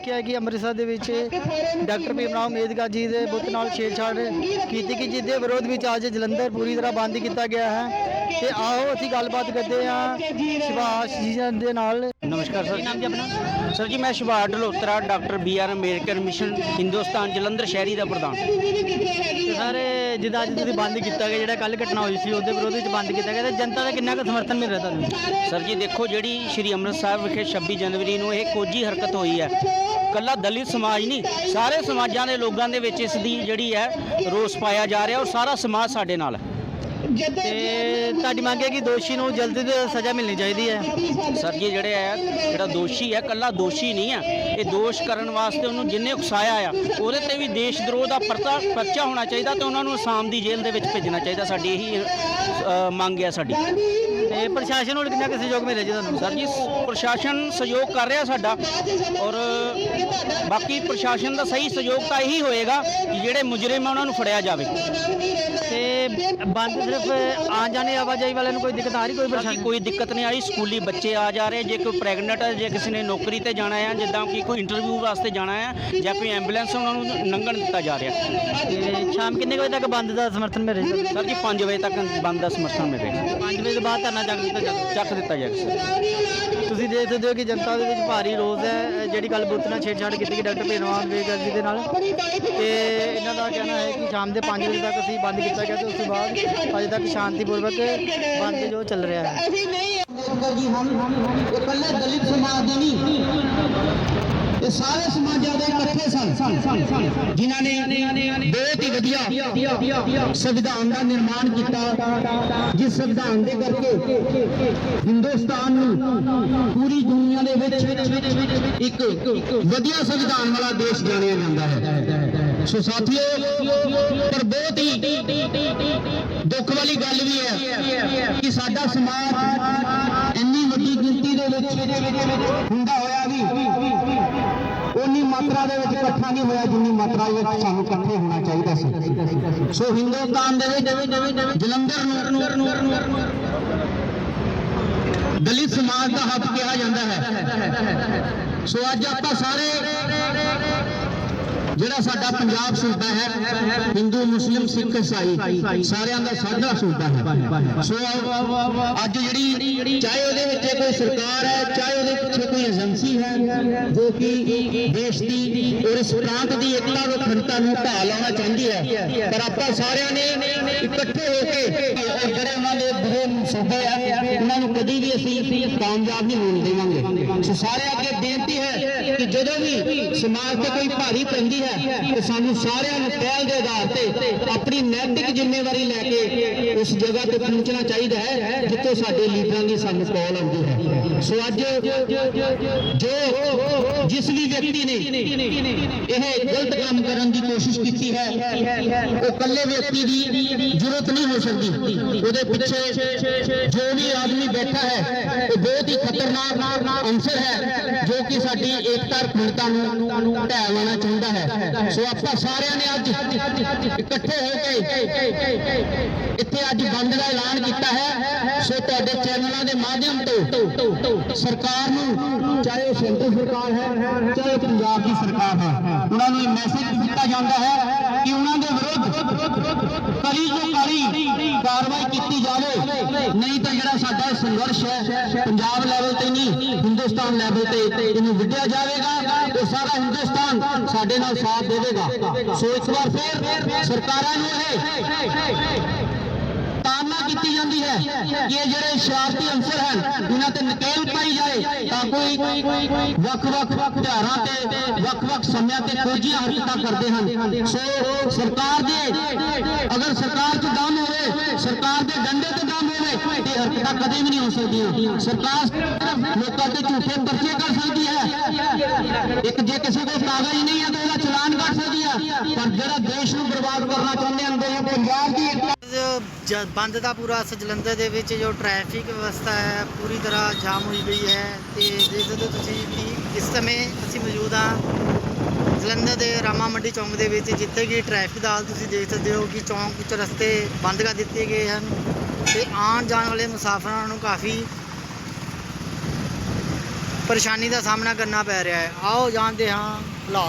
ਦੇਖਿਆ ਕਿ ਅੰਮ੍ਰਿਤਸਰ ਦੇ ਵਿੱਚ ਡਾਕਟਰ ਭੀਮ ਰਾਓ ਅੰਬੇਦਕਰ ਜੀ ਦੇ ਬੁੱਤ ਨਾਲ ਛੇੜਛਾੜ ਕੀਤੀ ਕਿ ਜਿਸ ਦੇ ਵਿਰੋਧ ਵਿੱਚ ਅੱਜ ਜਲੰਧਰ ਪੂਰੀ ਤਰ੍ਹਾਂ ਬੰਦ ਕੀਤਾ ਗਿਆ ਹੈ। ਤੇ ਆਓ ਅਸੀਂ ਗੱਲਬਾਤ ਕਰਦੇ ਹਾਂ ਸੁਭਾਸ਼ ਜੀ ਦੇ ਨਾਲ। ਨਮਸਕਾਰ ਸਰ। ਨਾਮ ਜੀ ਆਪਣਾ? ਸਰ ਜੀ ਮੈਂ Subhash Dhalotra doctor B R Ambedkar mission Hindustan Jalandhar ਸ਼ਹਿਰੀ ਦਾ ਪ੍ਰਧਾਨ। ਤੇ ਸਰ ਜਿੱਦਾਂ ਅੱਜ ਤੁਸੀਂ ਬੰਦ ਕੀਤਾ ਗਿਆ ਜਿਹੜਾ ਕੱਲ ਘਟਨਾ ਹੋਈ ਸੀ ਉਹਦੇ ਵਿਰੋਧ ਵਿੱਚ ਬੰਦ ਕੀਤਾ ਗਿਆ ਤੇ ਜਨਤਾ ਦਾ ਕਿੰਨਾ ਕੁ ਸਮਰਥਨ ਮਿਲ ਰਿਹਾ ਤੁਹਾਨੂੰ? ਸਰ ਜੀ ਦੇਖੋ ਜਿਹੜੀ ਸ਼੍ਰੀ ਅੰਮ੍ਰਿਤਸਰ ਵਿਖੇ 26 ਜਨਵਰੀ ਨੂੰ ਇਹ ਕੋਝੀ ਹਰਕਤ ਹੋਈ ਹੈ ਕੱਲਾ ਦਲਿਤ ਸਮਾਜ ਨਹੀਂ ਸਾਰੇ ਸਮਾਜਾਂ ਦੇ ਲੋਕਾਂ ਦੇ ਵਿੱਚ ਇਸ ਦੀ ਜਿਹੜੀ ਹੈ ਰੋਸ ਪਾਇਆ ਜਾ ਰਿਹਾ ਔਰ ਸਾਰਾ ਸਮਾਜ ਸਾਡੇ ਨਾਲ ਹੈ। ਤੇ ਤੁਹਾਡੀ ਮੰਗ ਹੈ ਕਿ ਦੋਸ਼ੀ ਨੂੰ ਜਲਦੀ ਤੋਂ ਜਲਦ ਸਜ਼ਾ ਮਿਲਣੀ ਚਾਹੀਦੀ ਹੈ। ਸਰ ਜੀ ਜਿਹੜੇ ਹੈ ਜਿਹੜਾ ਦੋਸ਼ੀ ਹੈ ਕੱਲਾ ਦੋਸ਼ੀ ਨਹੀਂ ਹੈ ਇਹ ਦੋਸ਼ ਕਰਨ ਵਾਸਤੇ ਉਹਨੂੰ ਜਿੰਨੇ ਉਕਸਾਇਆ ਆ ਉਹਦੇ ਤੇ ਵੀ ਦੇਸ਼ ਦਰੋਹ ਦਾ ਪਰਚਾ ਪਰਚਾ ਹੋਣਾ ਚਾਹੀਦਾ ਤੇ ਉਹਨਾਂ ਨੂੰ ਅਸਾਮ ਦੀ ਜੇਲ੍ਹ ਦੇ ਵਿੱਚ ਭੇਜਣਾ ਚਾਹੀਦਾ। ਸਾਡੀ ਇਹੀ ਅ, ਮੰਗ ਹੈ ਸਾਡੀ। ਤੇ ਪ੍ਰਸ਼ਾਸਨ ਨੂੰ ਕਿੰਨਾ ਕੁ ਸਹਿਯੋਗ ਮਿਲ ਰਿਹਾ ਜੀ ਤੁਹਾਨੂੰ? ਸਰ ਜੀ ਸ- ਪ੍ਰਸ਼ਾਸਨ ਸਹਿਯੋਗ ਕਰ ਰਿਹਾ ਸਾਡਾ ਔਰ ਬਾਕੀ ਪ੍ਰਸ਼ਾਸਨ ਦਾ ਸਹੀ ਸਹਿਯੋਗ ਤਾਂ ਇਹੀ ਹੋਏਗਾ ਕਿ ਜਿਹੜੇ ਮੁਜਰਮ ਆ ਉਹਨਾਂ ਨੂੰ ਫੜਿਆ ਜਾਵੇ। ਬੰਦ ਸਿਰਫ ਆਉਣ ਜਾਣੇ ਆਵਾਜਾਈ ਵਾਲਿਆਂ ਨੂੰ ਕੋਈ ਦਿੱਕਤ ਆ ਰਹੀ ਕੋਈ ਪਰੇਸ਼ਾਨੀ? ਕੋਈ ਦਿੱਕਤ ਨਹੀਂ ਆਈ ਸਕੂਲੀ ਬੱਚੇ ਆ ਜਾ ਰਹੇ ਜੇ ਕੋਈ ਪ੍ਰੈਗਨੈਂਟ ਹੈ ਜੇ ਕਿਸੇ ਨੇ ਨੌਕਰੀ ਤੇ ਜਾਣਾ ਹੈ ਜਿੱਦਾਂ ਕਿ ਕੋਈ ਇੰਟਰਵਿਊ ਵਾਸਤੇ ਜਾਣਾ ਹੈ ਜਾਂ ਕੋਈ ਐਂਬੂਲੈਂਸ ਉਹਨਾਂ ਨੂੰ ਲੰਘਣ ਦਿੱਤਾ ਜਾ ਰਿਹਾ। ਤੇ ਸ਼ਾਮ ਕਿੰਨੇ ਕੁ ਵਜੇ ਤੱਕ ਬੰਦ ਦਾ ਸਮਰਥਨ ਮਿਲ ਰਿਹਾ? ਸਰ ਜੀ 5 ਵਜੇ ਤੱਕ ਬੰਦ ਦਾ ਸਮਰਥਨ ਮਿਲੇਗਾ 5 ਵਜੇ ਤੋਂ ਬਾਅਦ ਧਰਨਾ ਚੱਕ ਦਿੱਤਾ ਜਾਵੇ ਚੱਕ ਦਿੱਤਾ ਸਰ। ਤੁਸੀਂ ਦੇਖ ਸਕਦੇ ਹੋ ਕਿ ਜਨਤਾ ਦੇ ਵਿੱਚ ਭਾਰੀ ਰੋਸ ਹੈ ਜਿਹੜੀ ਗੱਲ ਬੁੱਤ ਨਾਲ ਛੇੜਛਾੜ ਕੀਤੀ ਗਈ ਡਾਕਟਰ ਭੀਮਰਾਓ ਅੰਬੇਦਕਰ ਜੀ ਦੇ ਨਾਲ। ਤੇ ਇਹਨਾਂ ਦਾ ਕਹਿਣਾ ਹੈ ਕਿ ਸ਼ਾਮ ਦੇ 5 ਵਜੇ ਤੱਕ ਅਸੀਂ ਬੰਦ ਕੀਤਾ ਗਿਆ ਤੇ ਉਸ ਤੋਂ ਬਾਅਦ ਅਜੇ ਤੱਕ ਸ਼ਾਂਤੀਪੂਰਵਕ ਬੰਦ ਜੋ ਚੱਲ ਰਿਹਾ ਹੈ। ਅੰਬੇਦਕਰ ਜੀ ਹਨ ਇਕੱਲੇ ਦਲਿਤ ਸਮਾਜ ਦੇ ਨਹੀਂ। ਇਹ ਸਾਰੇ ਸਮਾਜਾਂ ਦੇ ਇਕੱਠੇ ਸਨ। ਜਿਨ੍ਹਾਂ ਨੇ ਬਹੁਤ ਹੀ ਵਧੀਆ ਸੰਵਿਧਾਨ ਦਾ ਨਿਰਮਾਣ ਕੀਤਾ। ਜਿਸ ਸੰਵਿਧਾਨ ਦੇ ਕਰਕੇ ਹਿੰਦੁਸਤਾਨ ਨੂੰ ਪੂਰੀ ਦੁਨੀਆ ਦੇ ਵਿੱਚ ਇੱਕ ਵਧੀਆ ਸੰਵਿਧਾਨ ਵਾਲਾ ਦੇਸ਼ ਜਾਣਿਆ ਜਾਂਦਾ ਹੈ। ਸੋ ਸਾਥੀਓ, ਪਰ ਬਹੁਤ ਹੀ ਵਾਲੀ ਗੱਲ ਵੀ ਹੈ ਕਿ ਸਾਡਾ ਸਮਾਜ ਇੰਨੀ ਵੱਡੀ ਗਿਣਤੀ ਦੇ ਵਿੱਚ ਹੁੰਦਾ ਹੋਇਆ ਵੀ ਉਨੀ ਮਾਤਰਾ ਦੇ ਵਿੱਚ ਇਕੱਠਾ ਨਹੀਂ ਹੋਇਆ ਜਿੰਨੀ ਮਾਤਰਾ ਦੇ ਵਿੱਚ ਸਾਨੂੰ ਇਕੱਠੇ ਹੋਣਾ ਚਾਹੀਦਾ ਸੀ। ਸੋ ਹਿੰਦੁਸਤਾਨ ਦੇ ਵਿੱਚ ਜਲੰਧਰ ਨੂੰ ਦਲਿਤ ਸਮਾਜ ਦਾ ਹੱਕ ਕਿਹਾ ਜਾਂਦਾ ਹੈ। ਸੋ ਅੱਜ ਆਪਾਂ ਸਾਰੇ ਜਿਹੜਾ ਸਾਡਾ ਪੰਜਾਬ ਸੂਬਾ ਹੈ, ਹਿੰਦੂ, ਮੁਸਲਿਮ, ਸਿੱਖ ਈਸਾਈ ਸਾਰਿਆਂ ਦਾ ਸਾਡਾ ਸੂਬਾ ਹੈ। ਸੋ ਅੱਜ ਜਿਹੜੀ ਚਾਹੇ ਉਹਦੇ ਵਿੱਚ ਕੋਈ ਸਰਕਾਰ ਹੈ, ਚਾਹੇ ਉਹਦੇ ਪਿੱਛੇ ਕੋਈ ਏਜੰਸੀ ਹੈ, ਜੋ ਕਿ ਦੇਸ਼ ਦੀ ਔਰ ਇਸ ਪ੍ਰਾਂਤ ਦੀ ਏਕਤਾ ਤੇ ਅਖੰਡਤਾ ਨੂੰ ਢਾਹ ਲਾਉਣਾ ਚਾਹੁੰਦੀ ਹੈ। ਪਰ ਆਪਾਂ ਸਾਰਿਆਂ ਨੇ ਇਕੱਠੇ ਹੋ ਕੇ ਔਰ ਜਿਹੜੇ ਉਹਨਾਂ ਦੇ ਬੁਰੇ ਸੂਬੇ ਆ, ਉਹਨਾਂ ਨੂੰ ਕਦੀ ਵੀ ਅਸੀਂ ਕਾਮਯਾਬ ਨਹੀਂ ਹੋਣ ਦੇਵਾਂਗੇ। ਸੋ ਸਾਰੇ ਅੱਗੇ ਬੇਨਤੀ ਹੈ ਕਿ ਜਦੋਂ ਵੀ ਸਮਾਜ ਤੇ ਕੋਈ ਭਾਰੀ ਪੈਂਦੀ ਹੈ, ਤੇ ਸਾਨੂੰ ਸਾਰਿਆਂ ਨੂੰ ਪਹਿਲ ਦੇ ਆਧਾਰ ਤੇ ਆਪਣੀ ਨੈਤਿਕ ਜ਼ਿੰਮੇਵਾਰੀ ਲੈ ਕੇ ਉਸ ਜਗ੍ਹਾ ਤੇ ਪਹੁੰਚਣਾ ਚਾਹੀਦਾ ਹੈ, ਜਿੱਥੇ ਸਾਡੇ ਲੀਡਰਾਂ ਦੀ ਸਾਨੂੰ ਕਾਲ ਆਉਂਦੀ ਹੈ। ਸੋ ਅੱਜ ਜੋ ਜਿਸ ਵੀ ਵਿਅਕਤੀ ਨੇ ਇਹ ਗਲਤ ਕੰਮ ਕਰਨ ਦੀ ਕੋਸ਼ਿਸ਼ ਕੀਤੀ ਹੈ, ਉਹ ਇਕੱਲੇ ਵਿਅਕਤੀ ਦੀ ਜ਼ਰੂਰਤ ਨਹੀਂ ਹੋ ਸਕਦੀ। ਉਹਦੇ ਪਿੱਛੇ ਜੋ ਵੀ ਆਦਮੀ ਬੈਠਾ ਹੈ, ਉਹ ਬਹੁਤ ਹੀ ਖਤਰਨਾਕ ਅੰਸਰ ਹੈ, ਜੋ ਕਿ ਸਾਡੀ ਏਕਤਾ ਅਖੰਡਤਾ ਨੂੰ ਢਹਿ ਲਾਉਣਾ ਚਾਹੁੰਦਾ ਹੈ। ਸੋ ਆਪਾਂ ਸਾਰਿਆਂ ਨੇ ਅੱਜ ਇਕੱਠੇ ਹੋ ਕੇ ਇੱਥੇ ਅੱਜ ਬੰਦ ਦਾ ਐਲਾਨ ਕੀਤਾ ਹੈ। ਸੋ ਤੁਹਾਡੇ ਚੈਨਲਾਂ ਦੇ ਮਾਧਿਅਮ ਤੋਂ ਸਰਕਾਰ ਨੂੰ, ਚਾਹੇ ਉਹ ਸੈਂਟਰ ਸਰਕਾਰ ਹੈ, ਚਾਹੇ ਪੰਜਾਬ ਦੀ ਸਰਕਾਰ ਹੈ, ਉਹਨਾਂ ਨੂੰ ਇਹ ਮੈਸੇਜ ਦਿੱਤਾ ਜਾਂਦਾ ਹੈ ਕਿ ਉਹਨਾਂ ਦੇ ਵਿਰੁੱਧ ਕੜੀ ਤੋਂ ਕੜੀ ਕਾਰਵਾਈ ਕੀਤੀ ਜਾਵੇ। ਨਹੀਂ ਤਾਂ ਜਿਹੜਾ ਸਾਡਾ ਸੰਘਰਸ਼ ਹੈ, ਪੰਜਾਬ ਲੈਵਲ ਹਿੰਦੁਸਤਾਨ ਲੈਵਲ ਤੇ ਇਹਨੂੰ ਵਿੱਢਿਆ ਜਾਵੇਗਾ ਤੇ ਸਾਰਾ ਹਿੰਦੁਸਤਾਨ ਸਾਡੇ ਨਾਲ ਸਾਥ ਦੇਵੇਗਾ। ਸੋ ਇਸ ਵਾਰ ਫਿਰ ਸਰਕਾਰਾਂ ਨੂੰ ਇਹ ਤਾਨਾ ਕੀਤੀ ਜਾਂਦੀ ਹੈ ਕਿ ਇਹ ਜਿਹੜੇ ਸ਼ਰਾਰਤੀ ਅੰਸਰ ਹਨ ਇਹਨਾਂ ਤੇ ਨਕੇਲ ਪਾਈ ਜਾਏ, ਤਾਂ ਕੋਈ ਵੱਖ-ਵੱਖ ਧਾਰਾਂ ਤੇ, ਵੱਖ-ਵੱਖ ਸਮਿਆਂ ਤੇ ਖੋਜੀਆਂ ਹਰਕਤਾਂ ਕਰਦੇ ਹਨ। ਸੋ ਸਰਕਾਰ ਦੇ, ਅਗਰ ਸਰਕਾਰ 'ਚ ਦਮ ਹੋਵੇ, ਸਰਕਾਰ ਦੇ ਡੰਡੇ ਤੇ ਦਮ ਹੋਵੇ ਤੇ ਹਰਕਤਾਂ ਕਦੇ ਵੀ ਨਹੀਂ ਹੋ ਸਕਦੀਆਂ ਸਰਕਾਰ ਲੋਕਾਂ ਤੇ ਝੂਠੇ ਪਰਚੇ ਕਰ ਸਕਦੀ ਹੈ। ਇੱਕ ਜੇ ਕਿਸੇ ਕੋਲ ਕਾਗਜ਼ ਨਹੀਂ ਹੈ ਤਾਂ ਉਹਦਾ ਚਲਾਨ ਕਰ ਸਕਦੀ ਹੈ। ਪਰ ਜਿਹੜਾ ਦੇਸ਼ ਨੂੰ ਬਰਬਾਦ ਕਰਨਾ ਚਾਹੁੰਦੇ ਹਨ ਤੇ ਪੰਜਾਬ ਦੀ ਬੰਦ ਦਾ ਪੂਰਾ ਜਲੰਧਰ ਦੇ ਵਿੱਚ ਜੋ ਟ੍ਰੈਫਿਕ ਵਿਵਸਥਾ ਹੈ, ਪੂਰੀ ਤਰ੍ਹਾਂ ਜਾਮ ਹੋਈ ਗਈ ਹੈ ਤੇ ਦੇਖ ਸਕਦੇ ਤੁਸੀਂ ਕਿ ਇਸ ਸਮੇਂ ਅਸੀਂ ਮੌਜੂਦ ਹਾਂ ਜਲੰਧਰ ਦੇ ਰਾਮਾ ਮੰਡੀ ਚੌਂਕ ਦੇ ਵਿੱਚ, ਜਿੱਥੇ ਕਿ ਟ੍ਰੈਫਿਕ ਦਾ ਹਾਲ ਤੁਸੀਂ ਦੇਖ ਸਕਦੇ ਹੋ ਕਿ ਚੌਂਕ ਵਿੱਚ ਰਸਤੇ ਬੰਦ ਕਰ ਦਿੱਤੇ ਗਏ ਹਨ। ਤੇ ਆਉਣ ਜਾਣ ਵਾਲੇ ਮੁਸਾਫਰਾਂ ਨੂੰ ਕਾਫੀ ਪਰੇਸ਼ਾਨੀ ਦਾ ਸਾਹਮਣਾ ਕਰਨਾ ਪੈ ਰਿਹਾ ਹੈ। ਆਓ ਜਾਣਦੇ ਹਾਂ ਹਾਲਾਤ